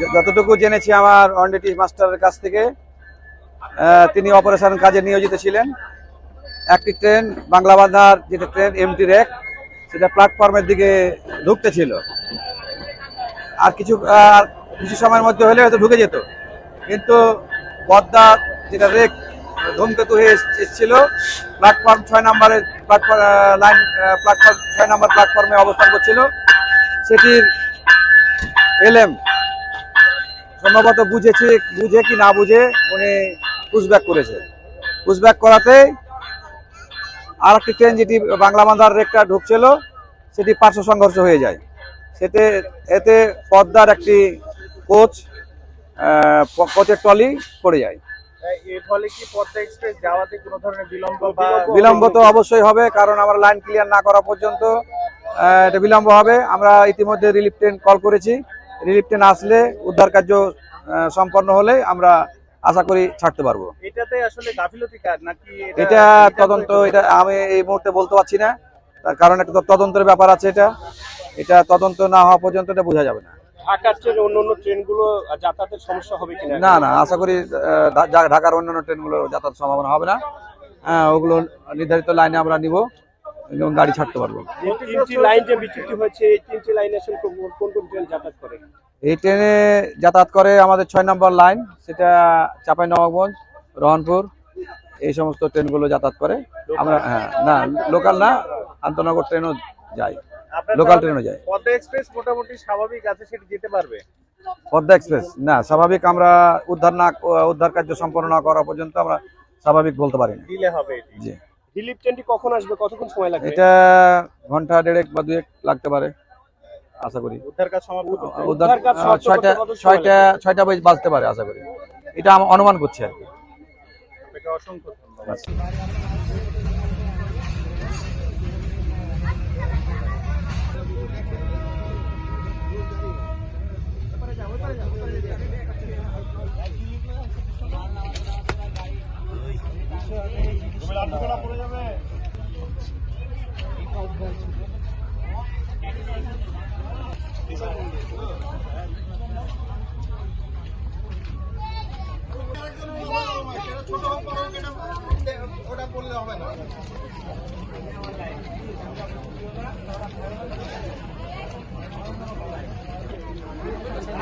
যতটুকু জেনেছি আমার অনডিটি মাস্টারের কাছ থেকে তিনি অপারেশন কাজে নিয়োজিত ছিলেন। একটি ট্রেন, বাংলা বাঁধার যেটা ট্রেন, এমটি রেক, সেটা প্ল্যাটফর্মের দিকে ঢুকতে ছিল। আর কিছু আর কিছু সময়ের মধ্যে হলে হয়তো ঢুকে যেত। কিন্তু পদ্মা যেটা রেক, ধূমকেতু হয়ে এস- এসেছিল, প্ল্যাটফর্ম ছয় নম্বরের প্ল্যাটফর্ম লাইন প্ল্যাটফর্ম, ছয় নম্বর প্ল্যাটফর্মে অবস্থান করছিল। সেটির এলএম সম্ভবত বুঝেছে বুঝে কি না বুঝে উনি পুশব্যাক করেছে। পুশব্যাক করাতে আর একটি ট্রেন যেটি বাংলা বান্ধার রেকটা ঢুকছিল সেটি পার্শ্ব সংঘর্ষ হয়ে যায়। সেতে এতে পদ্মার একটি কোচ কোচের টলি পড়ে যায়। এর ফলে কি পদ্মা এক্সপ্রেস যাওয়াতে কোনো ধরনের বিলম্ব তো অবশ্যই হবে কারণ আমরা লাইন ক্লিয়ার না করা পর্যন্ত এটা বিলম্ব হবে। আমরা ইতিমধ্যে রিলিফ ট্রেন কল করেছি। রিলিফ ট্রেন আসলে উদ্ধার কার্য সম্পন্ন হলে আমরা আশা করি ছাড়তে পারব। এটাতে আসলে গাফিলতি কার? নাকি এটা তদন্ত এটা আমি এই মুহূর্তে বলতে পারছি না। তার কারণ একটা তো তদন্তের ব্যাপার আছে এটা। এটা তদন্ত না হওয়া পর্যন্ত এটা বোঝা যাবে না। ঢাকার ট্রেন অন্য অন্য ট্রেনগুলো যাতায়াতের সমস্যা হবে কিনা? না না আশা করি ঢাকার অন্যান্য ট্রেনগুলো যাতায়াত সম্ভাবনা হবে না। হ্যাঁ, ওগুলো নির্ধারিত লাইনে আমরা নিব। এবং গাড়ি ছাড়তে পারব। এই ট্রেন যাতায়াত করে? আমাদের ছয় নম্বর লাইন সেটা চাপাই নবাবগঞ্জ রহনপুর এই সমস্ত ট্রেনগুলো যাতায়াত করে। আমরা হ্যাঁ না লোকাল না আন্তনগর ট্রেনও যায়। লোকাল ট্রেনও যায়। পদ্মা এক্সপ্রেস মোটামুটি স্বাভাবিক আছে সেটা যেতে পারবে? পদ্মা এক্সপ্রেস না স্বাভাবিক আমরা উদ্ধার না উদ্ধার কার্য সম্পন্ন না করা পর্যন্ত আমরা স্বাভাবিক বলতে পারি না। দিলে হবে এটি। জি। রিলিফ ট্রেনটি কখন আসবে? কতক্ষণ সময় লাগবে? এটা ঘণ্টা দেড়েক বা দুয়েক লাগতে পারে আশা করি। উদ্ধার কাজ সমাপ্ত উদ্ধার কাজ ছয়টা ছয়টা ছয়টা বাজ- বাজতে পারে আশা করি। এটা আমি অনুমান করছি আর কি। আপনাকে অসংখ্য